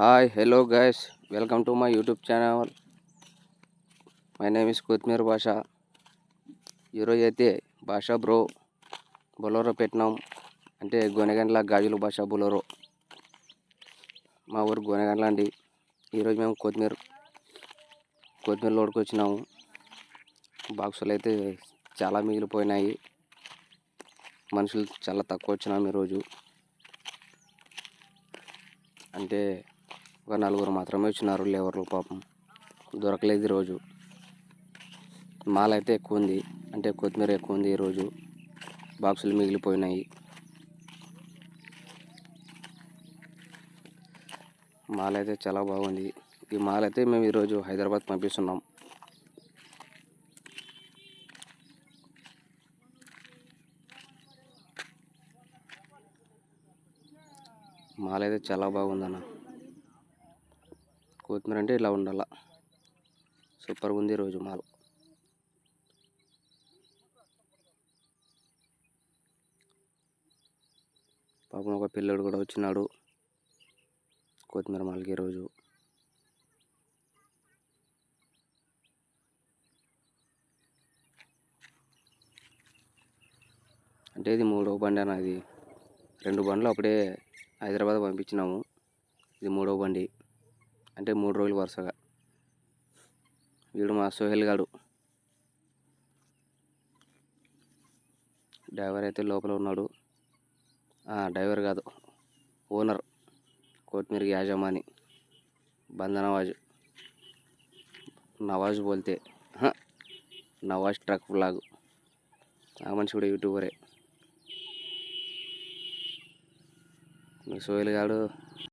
Hi hello guys welcome to my YouTube channel my name is కొత్తిమీర భాష ఈరోజు అయితే భాష బ్రో బొలోరో పెట్టినాం అంటే గొనెగండ్ల గాజుల భాష బొలోరో మా ఊరు గొనెగండ్ల అండి. ఈరోజు మేము కొత్తిమీర కొత్తిమీర లోడ్కి వచ్చినాము. బాక్సులు అయితే చాలా మిగిలిపోయినాయి. మనుషులు చాలా తక్కువ వచ్చినాము ఈరోజు. అంటే ఒక నలుగురు మాత్రమే వచ్చినారు లేవర్లు పాపం. దొరకలేదు ఈరోజు మాల అయితే ఎక్కువ ఉంది. అంటే కొత్తిమీర ఎక్కువ ఉంది ఈరోజు బాక్సులు మిగిలిపోయినాయి. మాల అయితే చాలా బాగుంది. ఈ మాల అయితే మేము ఈరోజు హైదరాబాద్ పంపిస్తున్నాం. మాల అయితే చాలా బాగుందన్న. కొత్తిమీర అంటే ఇలా ఉండాల. సూపర్గా ఉంది ఈరోజు మాల్. పాపం ఒక పిల్లడు కూడా వచ్చినాడు. కొత్తిమీర మాల్కి ఈరోజు. అంటే ఇది మూడవ బండి అన్నది రెండు బండ్లు అప్పుడే హైదరాబాద్ పంపించినాము. ఇది మూడవ బండి. అంటే మూడు రోజులు వరుసగా. వీడు మా సోహెల్ గాడు. డ్రైవర్ అయితే లోపల ఉన్నాడు. డ్రైవర్ కాదు. ఓనర్. కొత్తిమీర యాజమాని. బంధనవాజ్. నవాజ్ నవాజ్ బోల్తే నవాజ్ ట్రక్ బ్లాగ్. ఆ మనిషి కూడా యూట్యూబరే. మీ సోహెల్ గాడు